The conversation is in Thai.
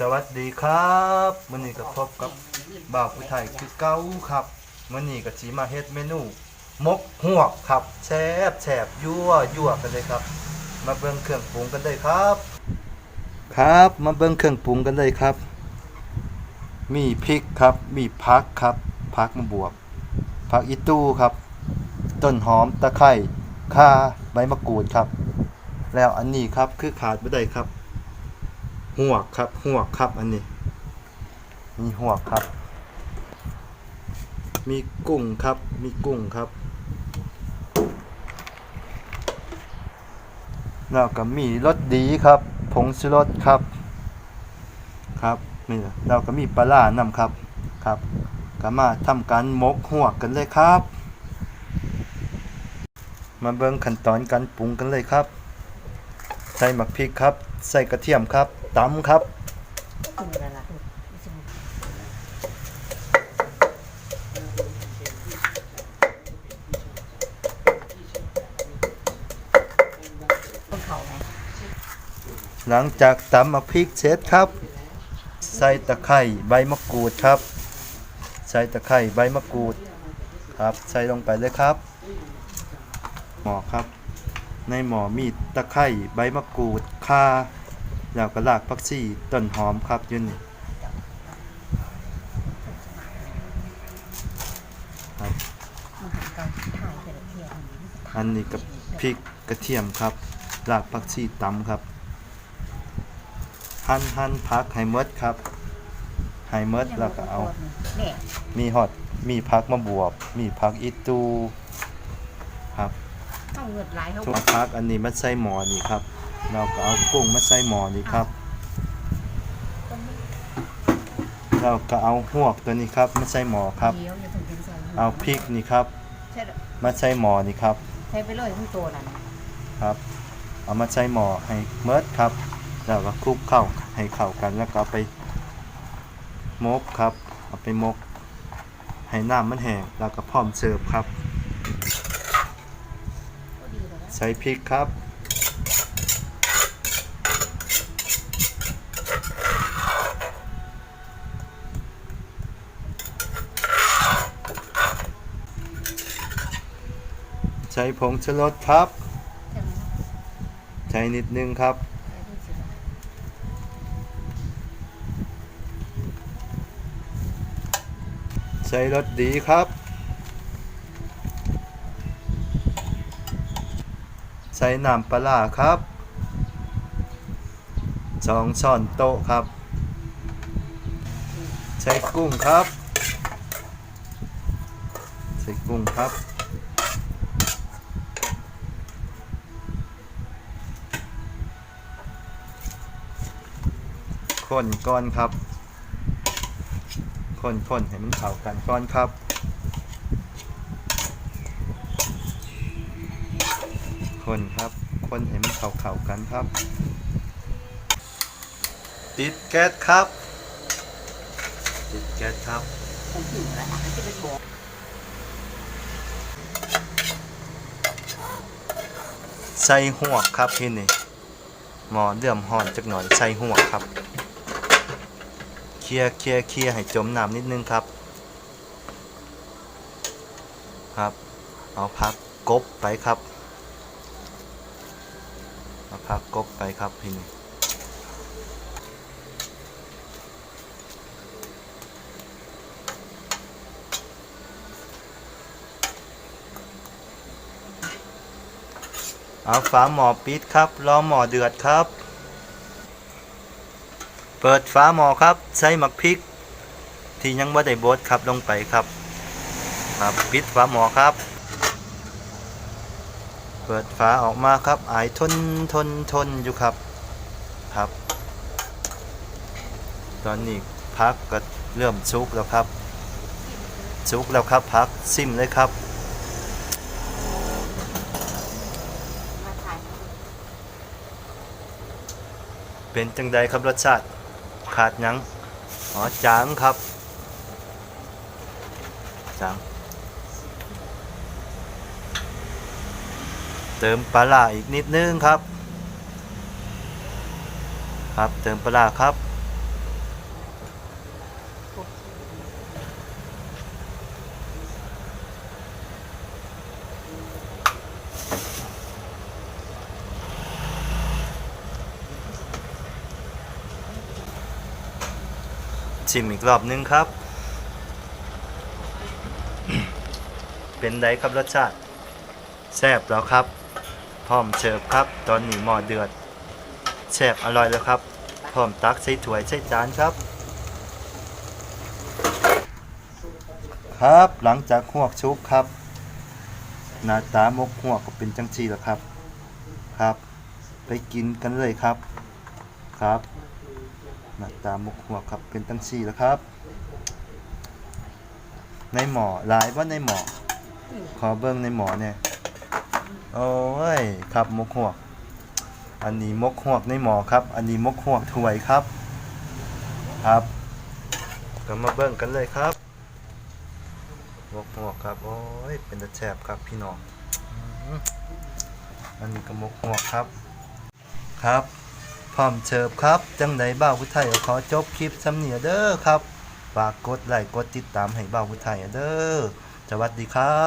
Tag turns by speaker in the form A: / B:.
A: สวัสดีครับมื้อนี้ก็พบกับบ่าวผู้ไทยคือเก่าครับมื้อนี้ก็สิมาเฮ็ดเมนูมกหวกครับแซ่บแซ่บยั่วยั่วกันเลยครับ มาเบิ่งเครื่องปรุงกันเลยครับ ครับ มาเบิ่งเครื่องปรุงกันเลยครับ มีพริกครับ มีผักครับผักมะบวบผักอีตู้ครับ ต้นหอมตะไคร้ข่าใบมะกรูดครับ แล้วอันนี้ครับคือขาดไม่ได้ครับ หวกครับหวกครับอันนี้ มีหวกครับ มีกุ้งครับ มีกุ้งครับ แล้วก็มีรสดีครับ ผงชูรสครับ ครับนี่เราก็มีปลาล่านำครับ ครับก็มาทำการหมกหวกกันเลยครับ มาเบิ่งขั้นตอนการปรุงกันเลยครับ ใส่หมักพริกครับ ใส่กระเทียมครับตำครับ
B: ห
A: ลังจากตำหมักพริกเสร็จครับ ใส่ตะไคร้ใบมะกรูดครับ ใส่ตะไคร้ใบมะกรูดครับ ใส่ลงไปเลยครับหมอครับ ในหมอมีตะไคร้ใบมะกรูดข่าแล้วก็รากผักชีต้นหอมครับอยืนนี่ครับ
B: มาหาการถ่ายแต่ละเทียม
A: อันนี้กับพริกกระเทียมครับรากผักชีตำครับ หั่นหั่นพักให้หมดครับให้หมดแล้วก็เอา
B: เนี่ย
A: มีฮอดมีพักมะบวบ มีพักอีตูครับ
B: ต้องเงือดไหลเขา
A: ทุกพักอันนี้มาใส่หมอนี่ครับ เราก็เอากุ้งมาใส่หมอนี่ครับ เราก็เอาหวกตัวนี้ครับมาใส่หมอครับ
B: เดี๋ยวอย่าถึงเป็นใส่
A: เอาพริกนี่ครับ
B: ใช่
A: มาใส่หมอนี่ครับ
B: ใช้ไปเลยทั้งตัวนั่น
A: ครับ เอามาใส่หมอให้เมิดครับ แล้วก็คลุกเข้าให้เข้ากันแล้วก็เอาไปมกครับ เอาไปมก ให้น้ำมันแห้งแล้วก็พร้อมเสิร์ฟครับ
B: ก็ดีเลยนะ
A: ใส่พริกครับ ใช้ผงชูรสครับ
B: ใช้
A: นิดนึงครับใช้รสดีครับ ใส่น้ำปลาครับสองช้อนโต๊ะครับ ใช้กุ้งครับใส่กุ้งครับ คนก้อนครับ คนคนให้มันเข้ากันก้อนครับ คนครับ คนให้มันเข้าเข้ากันครับ ติดแก๊สครับ ติดแก๊สครับ
B: คงถึงแล้วอะจะเป็นบอก
A: ใส่หัวครับที่นี่หมอเดือมห่อนจักหน่อยใส่หัวครับ เคลียร์เคลียร์เคลียร์ให้จมน้ำนิดนึงครับ ครับ เอาพักกบไปครับาพักกบไปครับพี่นี่เอาฝาหม้อปิดครับรอหม้อเดือดครับ เปิดฝาหม้อครับใส่หมักพริก ที่ยังไม่ได้บดครับลงไปครับครับปิดฝาหม้อครับ เปิดฝาออกมาครับอายทนทนทนอยู่ครับครับ ตอนนี้พักก็เริ่มสุกแล้วครับสุกแล้วครับพักซิมเลยครับเป็นจังใดครับรสชาติขาดยังอ๋อจางครับจาง เติมปลาอีกนิดนึงครับ ครับเติมปลาครับ ชิมอีกรอบนึงครับ เป็นไดครับรสชาติแซ่บแล้วครับ พร้อมเสิร์ฟครับ ตอนนี้หม้อเดือดแซ่บอร่อยแล้วครับ พร้อมตักใส่ถ้วยใส่จานครับ ครับหลังจากหวกชุบครับ หน้าตามกหวกก็เป็นจังชีแล้วครับ ครับ ไปกินกันเลยครับ ครับหน้าตามกหวกครับเป็นจังชีแล้วครับ ในหมอหลายว่าในหมอขอเบิ้งในหมอเนี่ย โอ้ยครับมกหวก อันนี้มกหวกในหมอครับ อันนี้มกหวกถวยครับ ครับก็มาเบิ้งกันเลยครับมกหวกครับ โอ้ย เป็นตะแฉบครับพี่น้อง อันนี้ก็มกหวกครับ ครับพร้อมเชิบครับ จังไดบ้าวผู้ไทยขอจบคลิปสำเนียเด้อครับ ฝากกดไลค์กดติดตามให้บ้าวผู้ไทยเด้อสวัสดีครับ